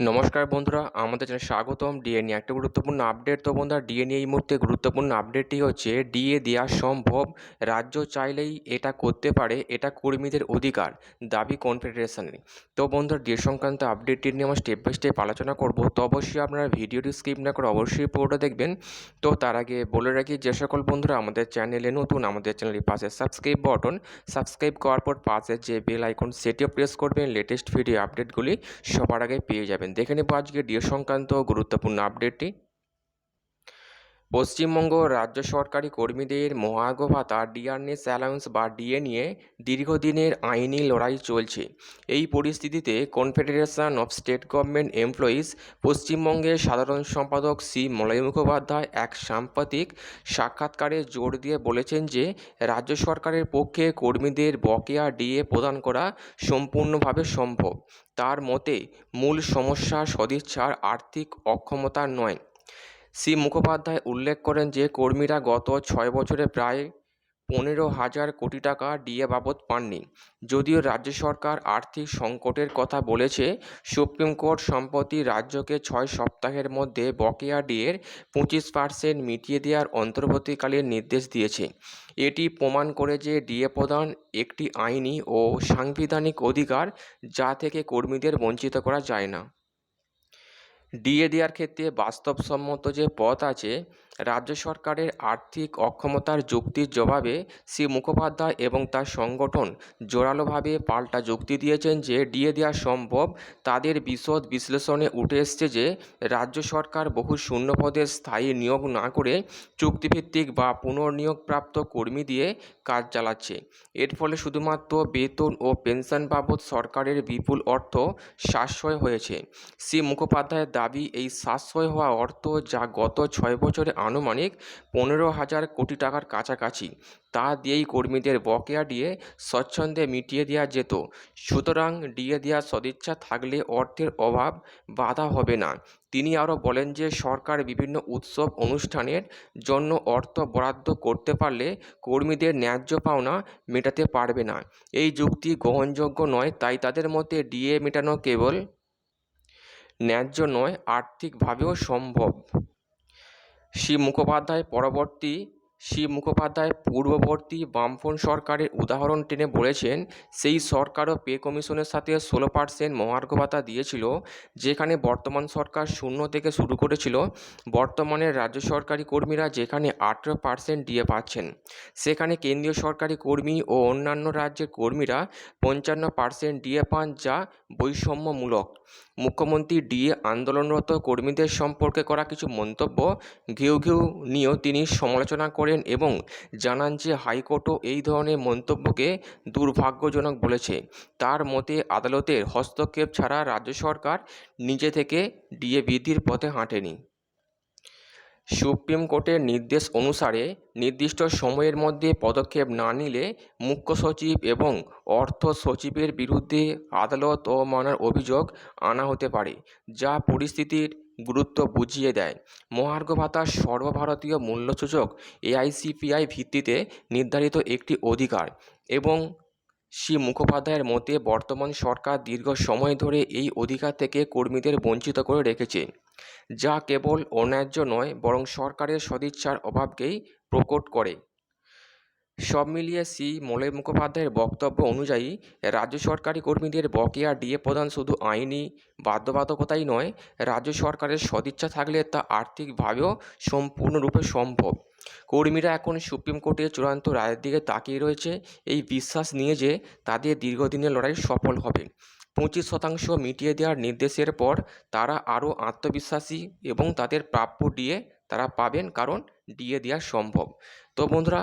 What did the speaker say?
নমস্কার বন্ধুরা, আমাদের চ্যানেলে স্বাগতম ডিএ নিয়ে। একটা গুরুত্বপূর্ণ আপডেট তো বন্ধুরা ডিএ নিয়ে এই মুহূর্তে গুরুত্বপূর্ণ আপডেটটি হচ্ছে ডিএ দেওয়া সম্ভব, রাজ্য চাইলেই এটা করতে পারে, এটা কর্মীদের অধিকার, দাবি কনফেডারেশনের তো বন্ধুরা ডিএ সংক্রান্ত আপডেটটি নিয়ে আমরা স্টেপ বাই স্টেপ আলোচনা করব। তো অবশ্যই আপনারা ভিডিওটি স্কিপ না করে অবশ্যই পুরোটা দেখবেন। তো তার আগে বলে রাখি, যে সকল বন্ধুরা আমাদের চ্যানেলে নতুন, আমাদের চ্যানেলের পাশে সাবস্ক্রাইব বটন সাবস্ক্রাইব করার পর পাশে যে বেল আইকন সেটিও প্রেস করবেন। লেটেস্ট ভিডিও আপডেটগুলি সবার আগে পেয়ে যাবেন। দেখে নেব আজকে ডিও সংক্রান্ত গুরুত্বপূর্ণ আপডেটটি পশ্চিমবঙ্গ রাজ্য সরকারি কর্মীদের মহার্ঘ ভাতা ডিআরএস অ্যালাউন্স বা ডিএ নিয়ে দীর্ঘদিনের আইনি লড়াই চলছে। এই পরিস্থিতিতে confederation of state government employees, পশ্চিমবঙ্গের সাধারণ সম্পাদক সি মলয় মুখোপাধ্যায় এক সাম্প্রতিক সাক্ষাৎকারে জোর দিয়ে বলেছেন যে, রাজ্য সরকারের পক্ষে কর্মীদের বকেয়া ডিএ প্রদান করা সম্পূর্ণভাবে সম্ভব। তার মতে, মূল সমস্যা সদিচ্ছার আর্থিক অক্ষমতা নয়। শ্রী মুখোপাধ্যায় উল্লেখ করেন যে, কর্মীরা গত ছয় বছরে প্রায় পনেরো হাজার কোটি টাকা ডিএ বাবদ পাননি। যদিও রাজ্য সরকার আর্থিক সংকটের কথা বলেছে, সুপ্রিম কোর্ট সম্প্রতি রাজ্যকে ছয় সপ্তাহের মধ্যে বকেয়া ডিএর পঁচিশ পার্সেন্ট মিটিয়ে দেওয়ার অন্তর্বর্তীকালীন নির্দেশ দিয়েছে। এটি প্রমাণ করে যে ডিএ প্রদান একটি আইনি ও সাংবিধানিক অধিকার যা থেকে কর্মীদের বঞ্চিত করা যায় না। ডিএ দেওয়ার ক্ষেত্রে বাস্তবসম্মত যে পথ আছে রাজ্য সরকারের আর্থিক অক্ষমতার যুক্তির জবাবে শ্রী মুখোপাধ্যায় এবং তার সংগঠন জোরালোভাবে পাল্টা যুক্তি দিয়েছেন যে ডিএ দেওয়া সম্ভব। তাদের বিশদ বিশ্লেষণে উঠে এসছে যে রাজ্য সরকার বহু শূন্যপদে স্থায়ী নিয়োগ না করে চুক্তিভিত্তিক বা পুনর্নিয়োগপ্রাপ্ত কর্মী দিয়ে কাজ চালাচ্ছে। এর ফলে শুধুমাত্র বেতন ও পেনশন বাবদ সরকারের বিপুল অর্থ সাশ্রয় হয়েছে। শ্রী মুখোপাধ্যায়ের দাবি, এই সাশ্রয় হওয়া অর্থ যা গত ছয় বছরে আনুমানিক পনেরো হাজার কোটি টাকার কাছাকাছি। তা দিয়েই কর্মীদের বকেয়া দিয়ে স্বচ্ছন্দে মিটিয়ে দেওয়া যেত। সুতরাং ডিএ দেওয়ার সদিচ্ছা থাকলে অর্থের অভাব বাধা হবে না। তিনি আরও বলেন যে, সরকার বিভিন্ন উৎসব অনুষ্ঠানের জন্য অর্থ বরাদ্দ করতে পারলে কর্মীদের ন্যায্য পাওনা মেটাতে পারবে না। এই যুক্তি গ্রহণযোগ্য নয়, তাই তাদের মতে ডিএ মেটানো কেবল ন্যায্য নয়, আর্থিকভাবেও সম্ভব। শ্রী মুখোপাধ্যায় পরবর্তী শ্রী মুখোপাধ্যায় পূর্ববর্তী বামফ্রন্ট সরকারের উদাহরণ টেনে বলেছেন, সেই সরকারও পে কমিশনের সাথে ষোলো পার্সেন্ট মহার্ঘ ভাতা দিয়েছিল, যেখানে বর্তমান সরকার শূন্য থেকে শুরু করেছিল। বর্তমানে রাজ্য সরকারি কর্মীরা যেখানে আঠেরো পার্সেন্ট দিয়ে পাচ্ছেন, সেখানে কেন্দ্রীয় সরকারি কর্মী ও অন্যান্য রাজ্যের কর্মীরা পঞ্চান্ন পার্সেন্ট ডিএ পান, যা বৈষম্যমূলক। মুখ্যমন্ত্রী ডিএ আন্দোলনরত কর্মীদের সম্পর্কে করা কিছু মন্তব্য, ঘেউ ঘেউ নিয়েও তিনি সমালোচনা করেন এবং জানান যে হাইকোর্টও এই ধরনের মন্তব্যকে দুর্ভাগ্যজনক বলেছে। তার মতে, আদালতের হস্তক্ষেপ ছাড়া রাজ্য সরকার নিজে থেকে ডিএ বৃদ্ধির পথে হাঁটেনি। সুপ্রিম কোর্টের নির্দেশ অনুসারে নির্দিষ্ট সময়ের মধ্যে পদক্ষেপ না নিলে মুখ্য সচিব এবং অর্থ সচিবের বিরুদ্ধে আদালত অবমাননার অভিযোগ আনা হতে পারে, যা পরিস্থিতির গুরুত্ব বুঝিয়ে দেয়। মহার্ঘ ভাতা সর্বভারতীয় মূল্যসূচক এআইসিপিআই ভিত্তিতে নির্ধারিত একটি অধিকার এবং শ্রী মুখোপাধ্যায়ের মতে বর্তমান সরকার দীর্ঘ সময় ধরে এই অধিকার থেকে কর্মীদের বঞ্চিত করে রেখেছে, যা কেবল অন্যায্য নয়, বরং সরকারের সদিচ্ছার অভাবকেই প্রকট করে। সব মিলিয়ে সি. মলয় মুখোপাধ্যায়ের বক্তব্য অনুযায়ী, রাজ্য সরকারি কর্মীদের বকেয়া ডিএ প্রদান শুধু আইনি বাধ্যবাধকতাই নয়, রাজ্য সরকারের সদিচ্ছা থাকলে তা আর্থিকভাবেও সম্পূর্ণরূপে সম্ভব। কর্মীরা এখন সুপ্রিম কোর্টের চূড়ান্ত রায়ের দিকে তাকিয়ে রয়েছে। এই বিশ্বাস নিয়ে যে তাদের দীর্ঘদিনের লড়াই সফল হবে। পঁচিশ শতাংশ মিটিয়ে দেওয়ার নির্দেশের পর তারা আরও আত্মবিশ্বাসী এবং তাদের প্রাপ্য ডিএ তারা পাবেন কারণ ডিএ দেওয়া সম্ভব। তো বন্ধুরা